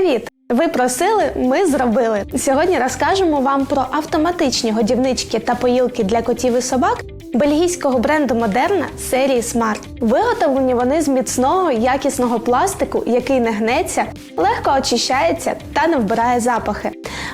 Привіт! Ви просили, ми зробили. Сьогодні розкажемо вам про автоматичні годівнички та поїлки для котів і собак бельгійського бренду Модерна серії Smart. Виготовлені вони з міцного якісного пластику, який не гнеться, легко очищається та не вбирає запахи.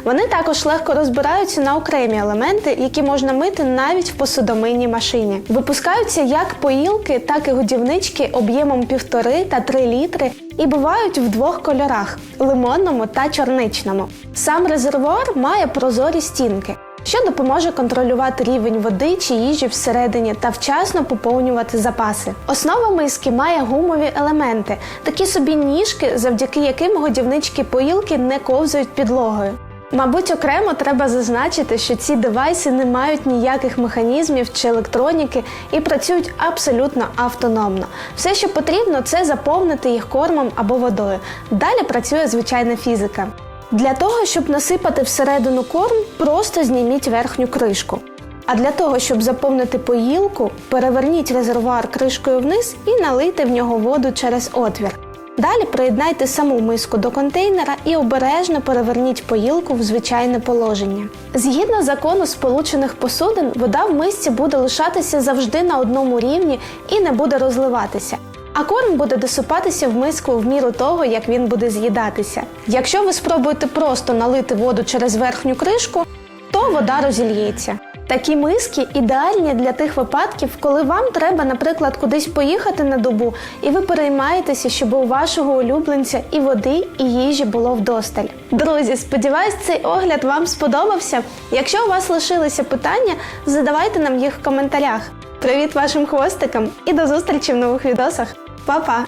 Вони також легко розбираються на окремі елементи, які можна мити навіть в посудомийній машині. Випускаються як поїлки, так і годівнички об'ємом 1,5 та 3 літри і бувають в двох кольорах лимонному та чорничному. Сам резервуар має прозорі стінки. Що допоможе контролювати рівень води чи їжі всередині та вчасно поповнювати запаси. Основа миски має гумові елементи, такі собі ніжки, завдяки яким годівнички поїлки не ковзають підлогою. Мабуть, окремо треба зазначити, що ці девайси не мають ніяких механізмів чи електроніки і працюють абсолютно автономно. Все, що потрібно, це заповнити їх кормом або водою. Далі працює звичайна фізика. Для того, щоб насипати всередину корм, просто зніміть верхню кришку. А для того, щоб заповнити поїлку, переверніть резервуар кришкою вниз і налийте в нього воду через отвір. Далі приєднайте саму миску до контейнера і обережно переверніть поїлку в звичайне положення. Згідно закону сполучених посудин, вода в мисці буде лишатися завжди на одному рівні і не буде розливатися. А корм буде досипатися в миску в міру того, як він буде з'їдатися. Якщо ви спробуєте просто налити воду через верхню кришку, то вода розільється. Такі миски ідеальні для тих випадків, коли вам треба, наприклад, кудись поїхати на добу, і ви переймаєтеся, щоб у вашого улюбленця і води, і їжі було вдосталь. Друзі, сподіваюсь, цей огляд вам сподобався. Якщо у вас лишилися питання, задавайте нам їх в коментарях. Привіт вашим хвостикам і до зустрічі в нових відосах. Па-па!